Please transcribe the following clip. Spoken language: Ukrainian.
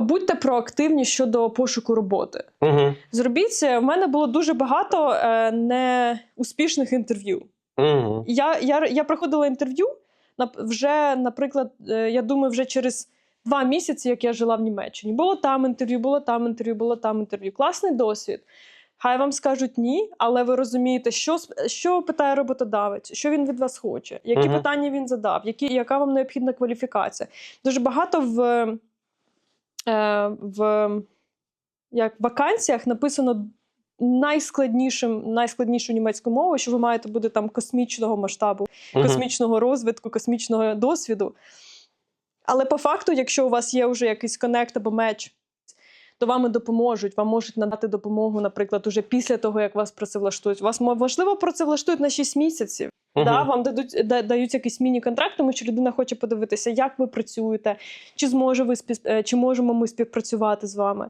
Будьте проактивні щодо пошуку роботи. Угу. Зробіть. У мене було дуже багато е, неуспішних інтерв'ю. Угу. Я, я, я проходила інтерв'ю нап- вже, наприклад, е, я думаю, вже через два місяці, як я жила в Німеччині. Було там інтерв'ю, було там інтерв'ю, було там інтерв'ю. Класний досвід. Хай вам скажуть ні, але ви розумієте, що, що питає роботодавець, що він від вас хоче, які Мгм. питання він задав, які, яка вам необхідна кваліфікація. Дуже багато в, в як вакансіях написано найскладнішим, найскладнішу німецьку мову, що ви маєте бути там космічного масштабу, космічного розвитку, космічного досвіду. Але по факту, якщо у вас є вже якийсь коннект або меч, то вам і допоможуть, вам можуть надати допомогу, наприклад, уже після того, як вас працевлаштують. Вас мо- можливо працевлаштують на 6 місяців. Да, вам дадуть да, дають якийсь міні-контракт, тому що людина хоче подивитися, як ви працюєте, чи зможе ви спів, е, чи можемо ми співпрацювати з вами.